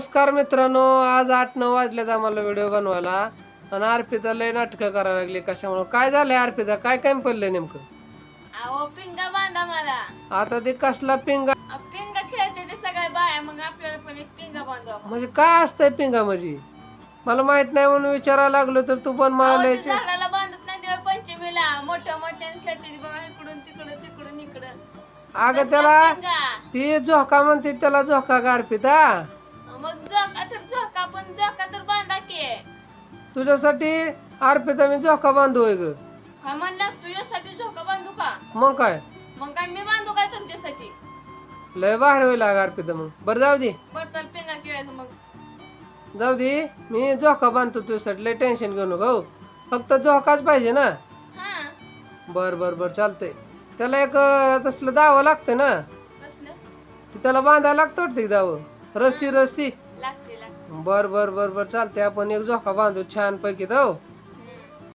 नमस्कार मित्रांनो आज आठ नऊ वाजलेत आम्हाला व्हिडिओ बनवायला आणि अर्पिता लय नाटकं करायला लागली. कशामुळे? काय झालंय अर्पिता? काय काय पडलंय नेमकं? अहो पिंगा बांधा मला. आता ते कसला पिंगा? अ, पिंगा खेळते ते सगळे बाया मग आपल्याला पण एक पिंगा बांधू आपण. म्हणजे काय असतंय पिंगा म्हणजे? मला माहीत नाही म्हणून विचारायला लागलो तर तू पण मला अहो, ते लय झाडाला बांधत नाही तेव्हा पंचमीला. मोठ्या मोठ्याने खेळते ती बघा इकडून तिकडून तिकडून इकडं. अगं त्याला पिंगा? ती झोका म्हणते त्याला झोका का अर्पिता? मग झोका तर झोका पण झोका तर बांधा की. तुझ्यासाठी अर्पिता मी झोका बांधू ग. हा म्हणलं तुझ्यासाठी झोका बांधू का? मग काय? मग काय मी बांधू काय तुमच्यासाठी? लय बाहेर होईल अगं अर्पिता मग. बरं जाऊ दे. पिंगा खेळायचं मग. जाऊ दे. मी झोका बांधतो तुझ्यासाठी लय टेन्शन घेऊ नको हो. फक्त झोकाच पाहिजे ना. हा. बर बर बर चालतंय. त्याला एक अं, तसलं दावं लागतं ना. कसलं? ते त्याला बांधायला लागतं वाटतं दावं? रस्सी रस्सी. लागते लागते. बर बर बर बर. चालतंय आपण एक झोका बांधू. छान पैकी जाऊ